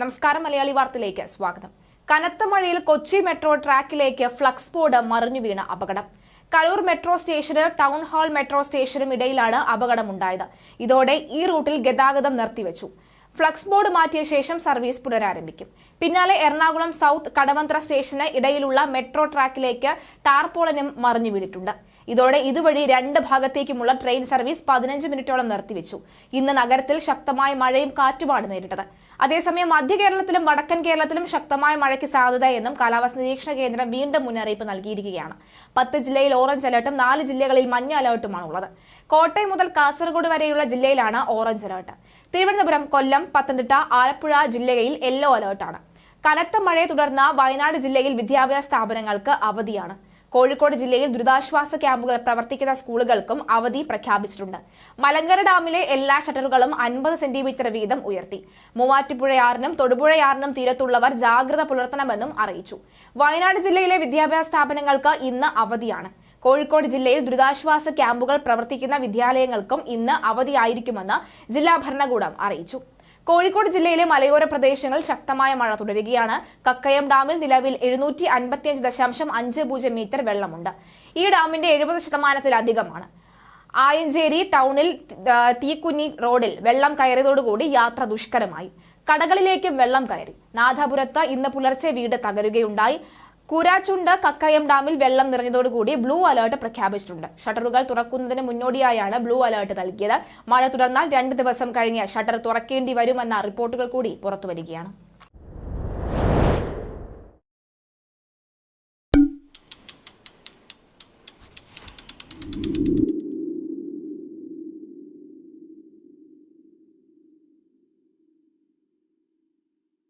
നമസ്കാരം മലയാളി വാർത്തയിലേക്ക് സ്വാഗതം. കനത്ത മഴയിൽ കൊച്ചി മെട്രോ ട്രാക്കിലേക്ക് ഫ്ലക്സ് ബോർഡ് മറിഞ്ഞു വീണ അപകടം. കലൂർ മെട്രോ സ്റ്റേഷന് ടൗൺ ഹാൾ മെട്രോ സ്റ്റേഷനും ഇടയിലാണ് അപകടമുണ്ടായത്. ഇതോടെ ഈ റൂട്ടിൽ ഗതാഗതം നിർത്തിവെച്ചു. ഫ്ലക്സ് ബോർഡ് മാറ്റിയ ശേഷം സർവീസ് പുനരാരംഭിക്കും. പിന്നാലെ എറണാകുളം സൗത്ത് കടവന്ത്ര സ്റ്റേഷന് ഇടയിലുള്ള മെട്രോ ട്രാക്കിലേക്ക് ടാർപോളനും മറിഞ്ഞു വീണിട്ടുണ്ട്. ഇതോടെ ഇതുവഴി രണ്ട് ഭാഗത്തേക്കുമുള്ള ട്രെയിൻ സർവീസ് പതിനഞ്ച് മിനിറ്റോളം നിർത്തിവെച്ചു. ഇന്ന് നഗരത്തിൽ ശക്തമായ മഴയും കാറ്റുമാണ് നേരിട്ടത്. അതേസമയം മധ്യ കേരളത്തിലും വടക്കൻ കേരളത്തിലും ശക്തമായ മഴയ്ക്ക് സാധ്യതയെന്നും കാലാവസ്ഥ നിരീക്ഷണ കേന്ദ്രം വീണ്ടും മുന്നറിയിപ്പ് നൽകിയിരിക്കുകയാണ്. പത്ത് ജില്ലയിൽ ഓറഞ്ച് അലേർട്ടും നാല് ജില്ലകളിൽ മഞ്ഞ അലർട്ടുമാണ് ഉള്ളത്. കോട്ടയം മുതൽ കാസർഗോഡ് വരെയുള്ള ജില്ലയിലാണ് ഓറഞ്ച് അലേർട്ട്. തിരുവനന്തപുരം കൊല്ലം പത്തനംതിട്ട ആലപ്പുഴ ജില്ലയിൽ യെല്ലോ അലേർട്ടാണ്. കനത്ത മഴയെ തുടർന്ന് വയനാട് ജില്ലയിൽ വിദ്യാഭ്യാസ സ്ഥാപനങ്ങൾക്ക് അവധിയാണ്. കോഴിക്കോട് ജില്ലയിൽ ദുരിതാശ്വാസ ക്യാമ്പുകൾ പ്രവർത്തിക്കുന്ന സ്കൂളുകൾക്കും അവധി പ്രഖ്യാപിച്ചിട്ടുണ്ട്. മലങ്കര ഡാമിലെ എല്ലാ ഷട്ടറുകളും അൻപത് സെന്റിമീറ്റർ വീതം ഉയർത്തി. മൂവാറ്റുപുഴയാറിനും തൊടുപുഴയാറിനും തീരത്തുള്ളവർ ജാഗ്രത പുലർത്തണമെന്നും അറിയിച്ചു. വയനാട് ജില്ലയിലെ വിദ്യാഭ്യാസ സ്ഥാപനങ്ങൾക്ക് ഇന്ന് അവധിയാണ്. കോഴിക്കോട് ജില്ലയിൽ ദുരിതാശ്വാസ ക്യാമ്പുകൾ പ്രവർത്തിക്കുന്ന വിദ്യാലയങ്ങൾക്കും ഇന്ന് അവധിയായിരിക്കുമെന്ന് ജില്ലാ ഭരണകൂടം അറിയിച്ചു. കോഴിക്കോട് ജില്ലയിലെ മലയോര പ്രദേശങ്ങളിൽ ശക്തമായ മഴ തുടരുകയാണ്. കക്കയം ഡാമിൽ നിലവിൽ എഴുന്നൂറ്റി അൻപത്തിയഞ്ച് ദശാംശം അഞ്ച് പൂജ്യം മീറ്റർ വെള്ളമുണ്ട്. ഈ ഡാമിന്റെ എഴുപത് ശതമാനത്തിലധികമാണ്. ആയഞ്ചേരി ടൗണിൽ തീക്കുഞ്ഞി റോഡിൽ വെള്ളം കയറിയതോടുകൂടി യാത്ര ദുഷ്കരമായി. കടകളിലേക്കും വെള്ളം കയറി. നാഥാപുരത്ത് ഇന്ന് പുലർച്ചെ വീട് തകരുകയുണ്ടായി. കൂരാച്ചുണ്ട് കക്കയം ഡാമിൽ വെള്ളം നിറഞ്ഞതോടുകൂടി ബ്ലൂ അലേർട്ട് പ്രഖ്യാപിച്ചിട്ടുണ്ട്. ഷട്ടറുകൾ തുറക്കുന്നതിന് മുന്നോടിയായാണ് ബ്ലൂ അലേർട്ട് നൽകിയത്. മഴ തുടർന്നാൽ രണ്ട് ദിവസം കഴിഞ്ഞ് ഷട്ടർ തുറക്കേണ്ടി വരുമെന്ന റിപ്പോർട്ടുകൾ കൂടി പുറത്തുവരികയാണ്.